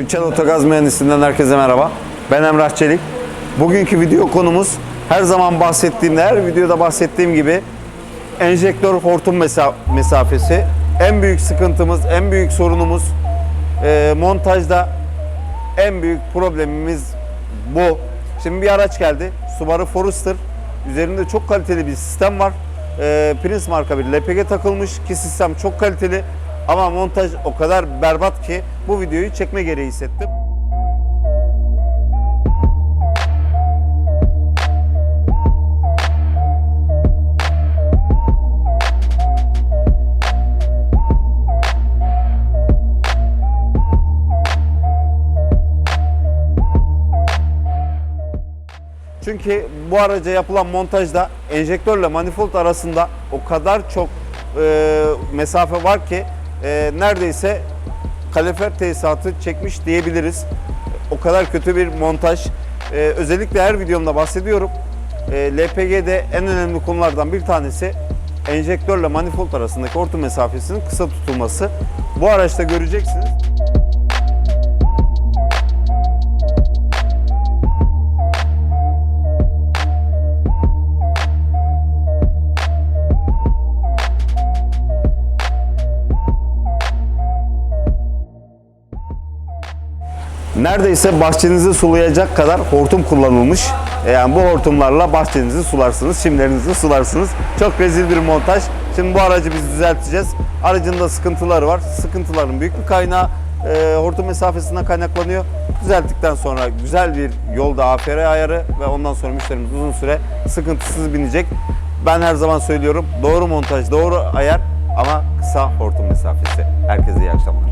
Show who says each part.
Speaker 1: Üçel Otogaz Mühendisliğinden herkese merhaba. Ben Emrah Çelik. Bugünkü video konumuz her zaman bahsettiğimde, her videoda bahsettiğim gibi enjektör hortum mesa- mesafesi. En büyük sıkıntımız, en büyük sorunumuz e, montajda en büyük problemimiz bu. Şimdi bir araç geldi. Subaru Forester. Üzerinde çok kaliteli bir sistem var. E, Prince marka bir LPG takılmış ki sistem çok kaliteli. Ama montaj o kadar berbat ki bu videoyu çekme gereği hissettim. Çünkü bu araca yapılan montajda enjektörle manifold arasında o kadar çok e, mesafe var ki e, neredeyse kalifer tesisatı çekmiş diyebiliriz. O kadar kötü bir montaj. E, özellikle her videomda bahsediyorum. E, LPG'de en önemli konulardan bir tanesi enjektörle manifold arasındaki hortum mesafesinin kısa tutulması. Bu araçta göreceksiniz. Neredeyse bahçenizi sulayacak kadar hortum kullanılmış. E, Yani bu hortumlarla bahçenizi sularsınız, çimlerinizi sularsınız. Çok rezil bir montaj. Şimdi bu aracı biz düzelteceğiz. Aracın da sıkıntıları var. Sıkıntıların büyük bir kaynağı e, hortum mesafesinden kaynaklanıyor. Düzelttikten sonra güzel bir yolda AFR ayarı ve ondan sonra müşterimiz uzun süre sıkıntısız binecek. Ben her zaman söylüyorum doğru montaj, doğru ayar ama kısa hortum mesafesi. Herkese iyi akşamlar.